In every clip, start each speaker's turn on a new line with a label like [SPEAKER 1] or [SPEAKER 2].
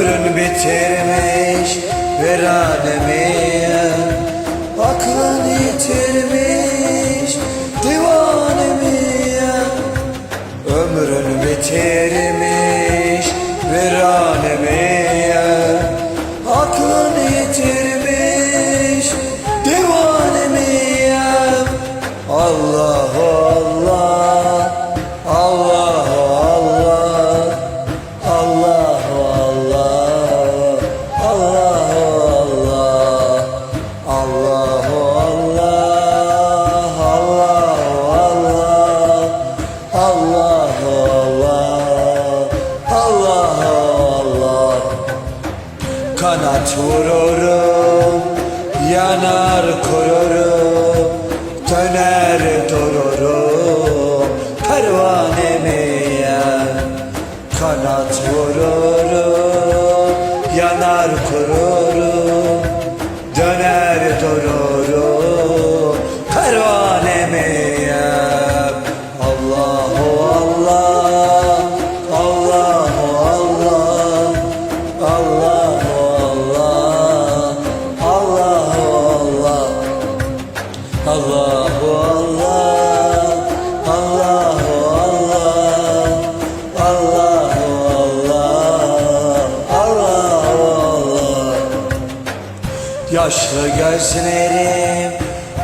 [SPEAKER 1] ömrün bitirmiş veranemi Aklın Kanat vururum Yanar kururum Döner dururum. Pervanemi Kanat vururum Yaşlı gözlerim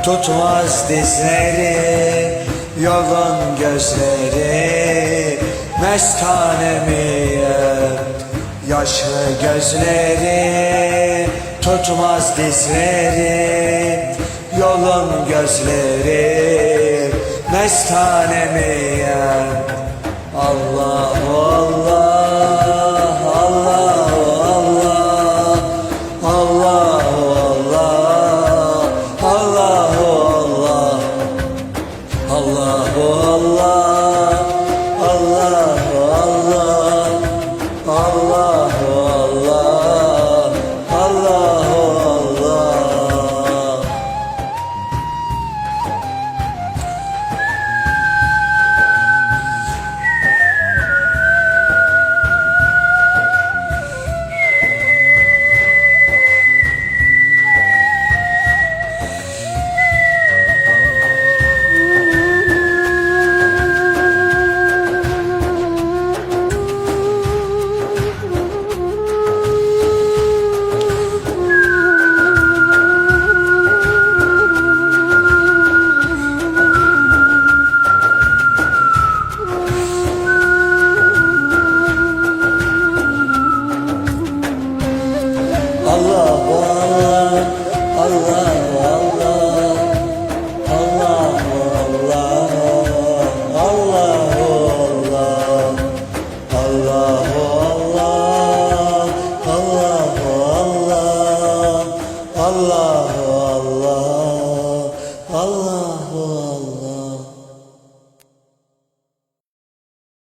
[SPEAKER 1] tutmaz dizlerim Yolun gözleri mestanemi Yaşlı gözleri tutmaz dizlerim Yolun gözleri mestanemi Allah Allah.